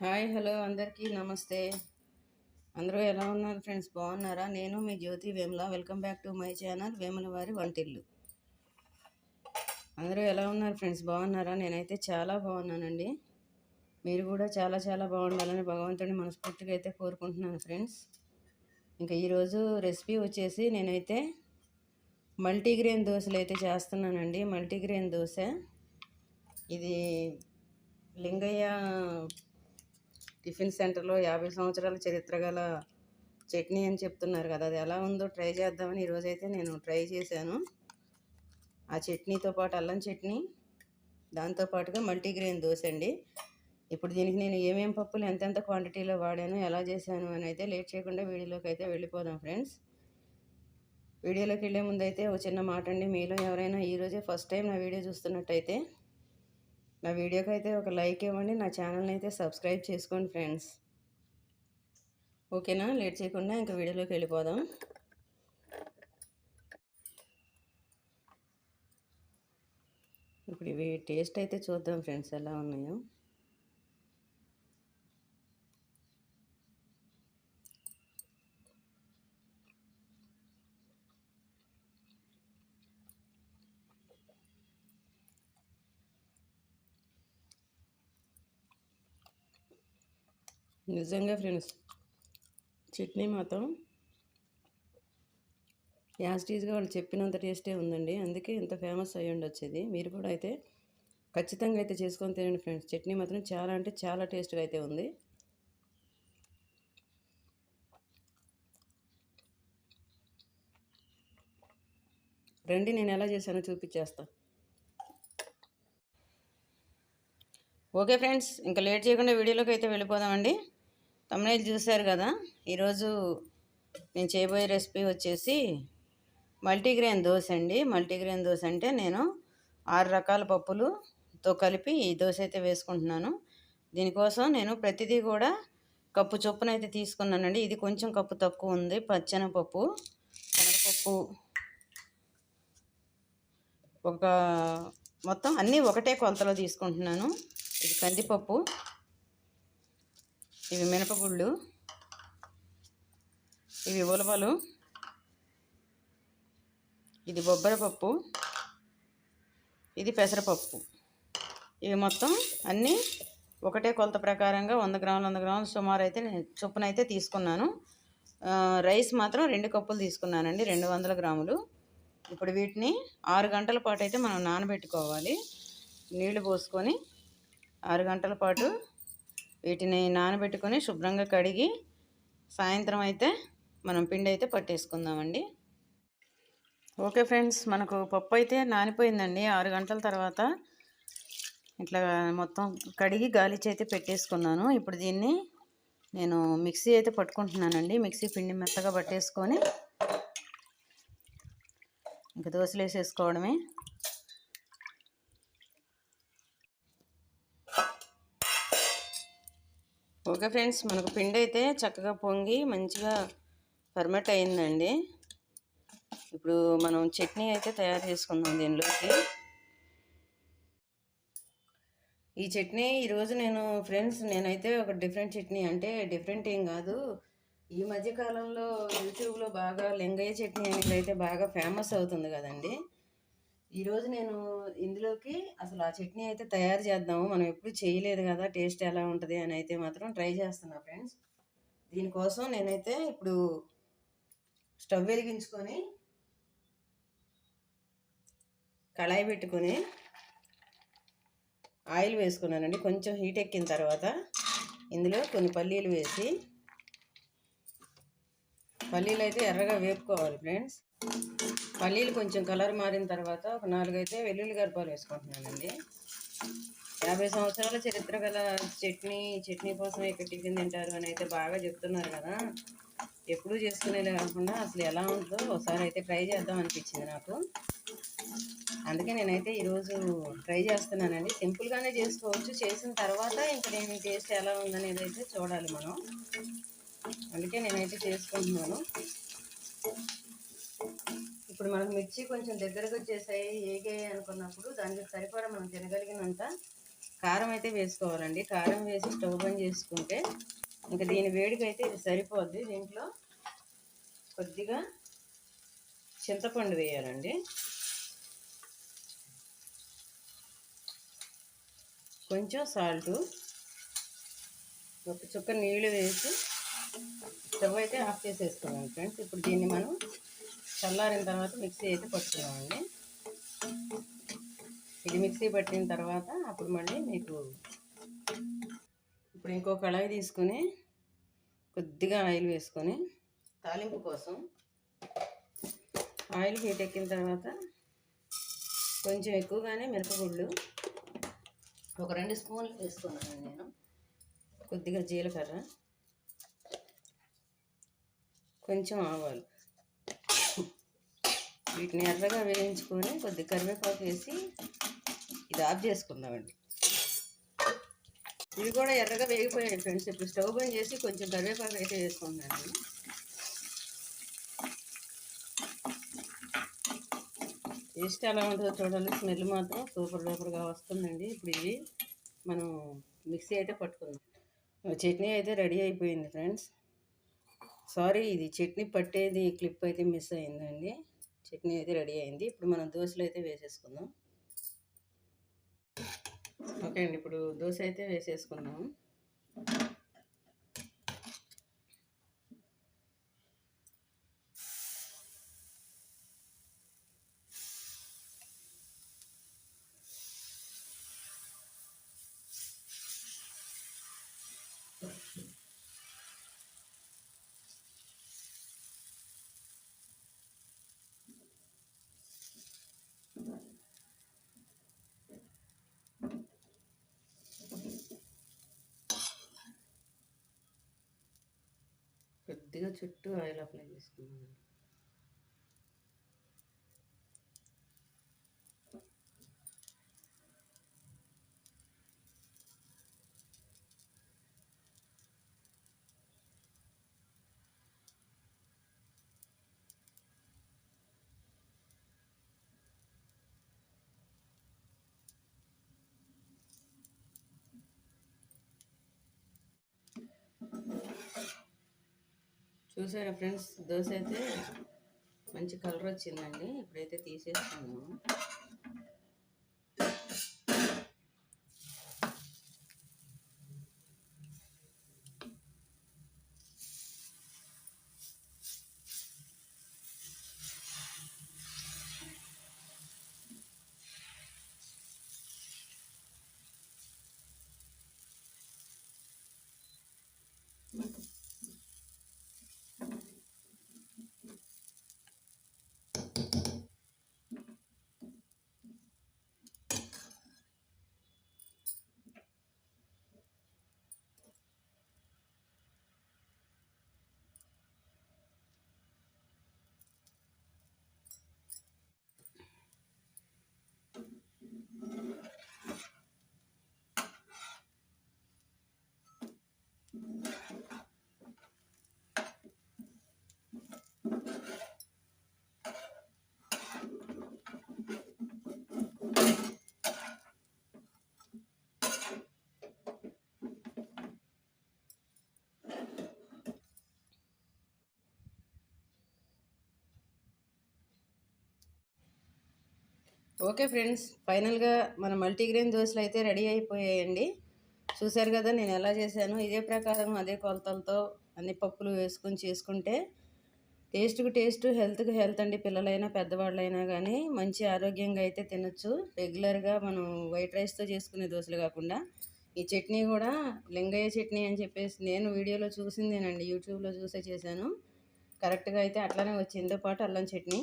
Hi hello అందరికీ నమస్తే. అందరూ ఎలా ఉన్నారు ఫ్రెండ్స్? బాగున్నారా? నేను మీ Jyothi Vemula. Welcome back to my channel Vemula వారి వంటిల్లు. అందరూ ఎలా ఉన్నారు ఫ్రెండ్స్? బాగున్నారా? నేనైతే చాలా బాగున్నానండి. మీరు కూడా చాలా చాలా బాగుండాలని భగవంతుడిని మనస్ఫూర్తిగా అయితే కోరుకుంటున్నాను ఫ్రెండ్స్. ఇంకా ఈరోజు రెసిపీ వచ్చేసి నేనైతే మల్టీగ్రెయిన్ దోశలు అయితే చేస్తున్నానండి. మల్టీగ్రెయిన్ దోశ. ఇది లింగయ్య టిఫిన్ సెంటర్లో యాభై సంవత్సరాల చరిత్ర గల చట్నీ అని చెప్తున్నారు కదా అది ఎలా ఉందో ట్రై చేద్దామని ఈరోజైతే నేను ట్రై చేశాను. ఆ చట్నీతో పాటు అల్లం చట్నీ దాంతోపాటుగా మల్టీగ్రెయిన్ దోశ అండి. ఇప్పుడు దీనికి నేను ఏమేం పప్పులు ఎంతెంత క్వాంటిటీలో వాడాను ఎలా చేశాను అని అయితే లేట్ చేయకుండా వీడియోలోకి అయితే వెళ్ళిపోదాం ఫ్రెండ్స్. వీడియోలోకి వెళ్ళే ముందు అయితే ఒక చిన్న మాట అండి మీలో ఎవరైనా ఈరోజే ఫస్ట్ టైం నా వీడియో చూస్తున్నట్టయితే నా వీడియోకి అయితే ఒక లైక్ ఇవ్వండి నా ఛానల్ని అయితే సబ్స్క్రైబ్ చేసుకోండి ఫ్రెండ్స్. ఓకేనా? లేట్ చేయకుండా ఇంకా వీడియోలోకి వెళ్ళిపోదాం. ఇప్పుడు ఇవి టేస్ట్ అయితే చూద్దాం ఫ్రెండ్స్ ఎలా ఉన్నాయో. నిజంగా ఫ్రెండ్స్ చట్నీ మాత్రం యాస్టీజ్గా వాళ్ళు చెప్పినంత టేస్టే ఉందండి. అందుకే ఇంత ఫేమస్ అయ్యి ఉండొచ్చేది. మీరు కూడా అయితే ఖచ్చితంగా అయితే చేసుకొని తినండి ఫ్రెండ్స్. చట్నీ మాత్రం చాలా అంటే చాలా టేస్ట్గా అయితే ఉంది. రండి నేను ఎలా చేశానో చూపించేస్తా. ఓకే ఫ్రెండ్స్ ఇంకా లేట్ చేయకుండా వీడియోలోకి అయితే వెళ్ళిపోదామండి. తమిళ చూశారు కదా? ఈరోజు నేను చేయబోయే రెసిపీ వచ్చేసి మల్టీగ్రెయిన్ దోశ అండి. మల్టీగ్రెయిన్ దోశ అంటే నేను ఆరు రకాల పప్పులుతో కలిపి ఈ దోశ అయితే వేసుకుంటున్నాను. దీనికోసం నేను ప్రతిదీ కూడా కప్పు చొప్పున అయితే తీసుకున్నానండి. ఇది కొంచెం కప్పు తక్కువ ఉంది. పచ్చెనపప్పు శనగపప్పు ఒక మొత్తం అన్నీ ఒకటే కొలతలో తీసుకుంటున్నాను. ఇది కందిపప్పు ఇవి మినపగుళ్ళు ఇవి ఉలవలు ఇది బొబ్బరపప్పు ఇది పెసరపప్పు. ఇవి మొత్తం అన్నీ ఒకటే కొలత ప్రకారంగా వంద గ్రాములు వంద గ్రాములు సుమారు అయితే చొప్పున అయితే తీసుకున్నాను రైస్ మాత్రం రెండు కప్పులు తీసుకున్నానండి రెండు వందల గ్రాములు. ఇప్పుడు వీటిని ఆరు గంటల పాటు అయితే మనం నానబెట్టుకోవాలి. నీళ్ళు పోసుకొని ఆరు గంటల పాటు వీటిని నానబెట్టుకొని శుభ్రంగా కడిగి సాయంత్రం అయితే మనం పిండి అయితే పట్టేసుకుందామండి. ఓకే ఫ్రెండ్స్ మనకు పప్పు అయితే నానిపోయిందండి. ఆరు గంటల తర్వాత ఇట్లా మొత్తం కడిగి గాలిచి అయితే పెట్టేసుకున్నాను. ఇప్పుడు దీన్ని నేను మిక్సీ అయితే పట్టుకుంటున్నానండి. మిక్సీ పిండి మెత్తగా పట్టేసుకొని ఇంకా దోశలు వేసేసుకోవడమే ఓకే ఫ్రెండ్స్ మనకు పిండి అయితే చక్కగా పొంగి మంచిగా ఫర్మెట్ అయిందండి. ఇప్పుడు మనం చట్నీ అయితే తయారు చేసుకుందాం దీనిలోకి. ఈ చట్నీ ఈరోజు నేను ఫ్రెండ్స్ నేనైతే ఒక డిఫరెంట్ చట్నీ అంటే డిఫరెంట్ ఏం కాదు. ఈ మధ్యకాలంలో యూట్యూబ్లో బాగా లింగయ్య చట్నీ అనేది అయితే బాగా ఫేమస్ అవుతుంది కదండి. ఈరోజు నేను ఇందులోకి అసలు ఆ చట్నీ అయితే తయారు చేద్దాము. మనం ఎప్పుడు చేయలేదు కదా టేస్ట్ ఎలా ఉంటుంది అని అయితే మాత్రం ట్రై చేస్తున్నా ఫ్రెండ్స్. దీనికోసం నేనైతే ఇప్పుడు స్టవ్ వెలిగించుకొని కళాయి పెట్టుకొని ఆయిల్ వేసుకున్నానండి. కొంచెం హీట్ ఎక్కిన తర్వాత ఇందులో కొన్ని పల్లీలు వేసి పల్లీలు అయితే ఎర్రగా వేపుకోవాలి ఫ్రెండ్స్. పల్లీలు కొంచెం కలర్ మారిన తర్వాత ఒక నాలుగైతే వెల్లుల్లి గర్భాలు వేసుకుంటున్నానండి. యాభై సంవత్సరాల చరిత్ర గల చట్నీ చట్నీ కోసం ఇక్కడ టిఫిన్ తింటారు అని అయితే బాగా చెప్తున్నారు కదా. ఎప్పుడూ చేసుకునేలా కాకుండా అసలు ఎలా ఉంటుందో ఒకసారి అయితే ట్రై చేద్దాం అనిపించింది నాకు. అందుకే నేనైతే ఈరోజు ట్రై చేస్తున్నానండి. సింపుల్గానే చేసుకోవచ్చు. చేసిన తర్వాత ఇంకా నేను టేస్ట్ ఎలా ఉందనేది అయితే చూడాలి మనం. అందుకే నేనైతే చేసుకుంటున్నాను. ఇప్పుడు మనకు మిర్చి కొంచెం దగ్గరకు వచ్చేసాయి ఏగాయి అనుకున్నప్పుడు దానికి సరిపడా మనం తినగలిగినంత కారం అయితే వేసుకోవాలండి. కారం వేసి స్టవ్ బంద్ చేసుకుంటే ఇంకా దీని వేడికి అయితే ఇది సరిపోద్ది. దీంట్లో కొద్దిగా చింతపండు వేయాలండి. కొంచెం సాల్టు ఒక చుక్క నీళ్ళు వేసి స్టవ్ అయితే ఆఫ్ చేసేసుకోవాలి ఫ్రెండ్స్. ఇప్పుడు దీన్ని మనం చల్లారిన తర్వాత మిక్సీ అయితే పట్టుకున్నామండి ఇది మిక్సీ పట్టిన తర్వాత అప్పుడు మళ్ళీ మీకు ఇప్పుడు ఇంకో కళాయి తీసుకొని కొద్దిగా ఆయిల్ వేసుకొని తాలింపు కోసం ఆయిల్ హీట్ ఎక్కిన తర్వాత కొంచెం ఎక్కువగానే మిరపగుళ్ళు ఒక రెండు స్పూన్లు వేసుకున్నాను నేను. కొద్దిగా జీలకర్ర కొంచెం ఆవాలు. వీటిని ఎర్రగా వేయించుకొని కొద్ది కరివేపాకు వేసి ఇది ఆఫ్ చేసుకుందామండి. ఇది కూడా ఎర్రగా వేగిపోయాయి ఫ్రెండ్స్. ఇప్పుడు స్టవ్ బంద్ చేసి కొంచెం కరివేపాకు అయితే వేసుకుంటున్నాను టేస్ట్ ఎలా ఉంటుందో చూడాలి స్మెల్ మాత్రం సూపర్ సూపర్గా వస్తుందండి. ఇప్పుడు ఇవి మనం మిక్సీ అయితే పట్టుకుందాం. చట్నీ అయితే రెడీ అయిపోయింది ఫ్రెండ్స్. సారీ ఇది చట్నీ పట్టేది క్లిప్ అయితే మిస్ అయిందండి. చట్నీ అయితే రెడీ అయింది. ఇప్పుడు మనం దోశలు అయితే వేసేసుకుందాం. ఓకే అండి ఇప్పుడు దోశ అయితే వేసేసుకుందాం. కొద్దిగా చుట్టూ ఆయిల్ అప్లై చేసుకున్నాను చూసారా ఫ్రెండ్స్? దోశ అయితే మంచి కలర్ వచ్చిందండి. ఇప్పుడైతే తీసేసుకున్నాము ఓకే ఫ్రెండ్స్ ఫైనల్గా మన మల్టీగ్రెయిన్ దోశలు అయితే రెడీ అయిపోయాయండి. చూశారు కదా నేను ఎలా చేశాను? ఇదే ప్రకారం అదే కొలతలతో అన్ని పప్పులు వేసుకొని చేసుకుంటే టేస్ట్కి టేస్ట్ హెల్త్కి హెల్త్ అండి. పిల్లలైనా పెద్దవాళ్ళైనా కానీ మంచి ఆరోగ్యంగా అయితే తినొచ్చు. రెగ్యులర్గా మనం వైట్ రైస్తో చేసుకునే దోశలు కాకుండా ఈ చట్నీ కూడా లింగయ్య చట్నీ అని చెప్పేసి నేను వీడియోలో చూసిందేనండి. యూట్యూబ్లో చూసే చేశాను. కరెక్ట్గా అయితే అట్లానే వచ్చిందో. పాటు అల్లం చట్నీ.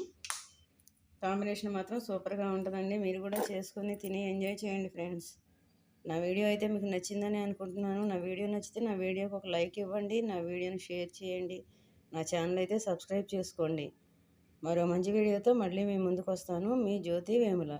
కాంబినేషన్ మాత్రం సూపర్గా ఉంటుందండి. మీరు కూడా చేసుకుని తిని ఎంజాయ్ చేయండి ఫ్రెండ్స్. నా వీడియో అయితే మీకు నచ్చిందని అనుకుంటున్నాను. నా వీడియో నచ్చితే నా వీడియోకి ఒక లైక్ ఇవ్వండి. నా వీడియోని షేర్ చేయండి. నా ఛానల్ అయితే సబ్స్క్రైబ్ చేసుకోండి. మరో మంచి వీడియోతో మళ్ళీ మీ ముందుకు వస్తాను. మీ జ్యోతి వేముల.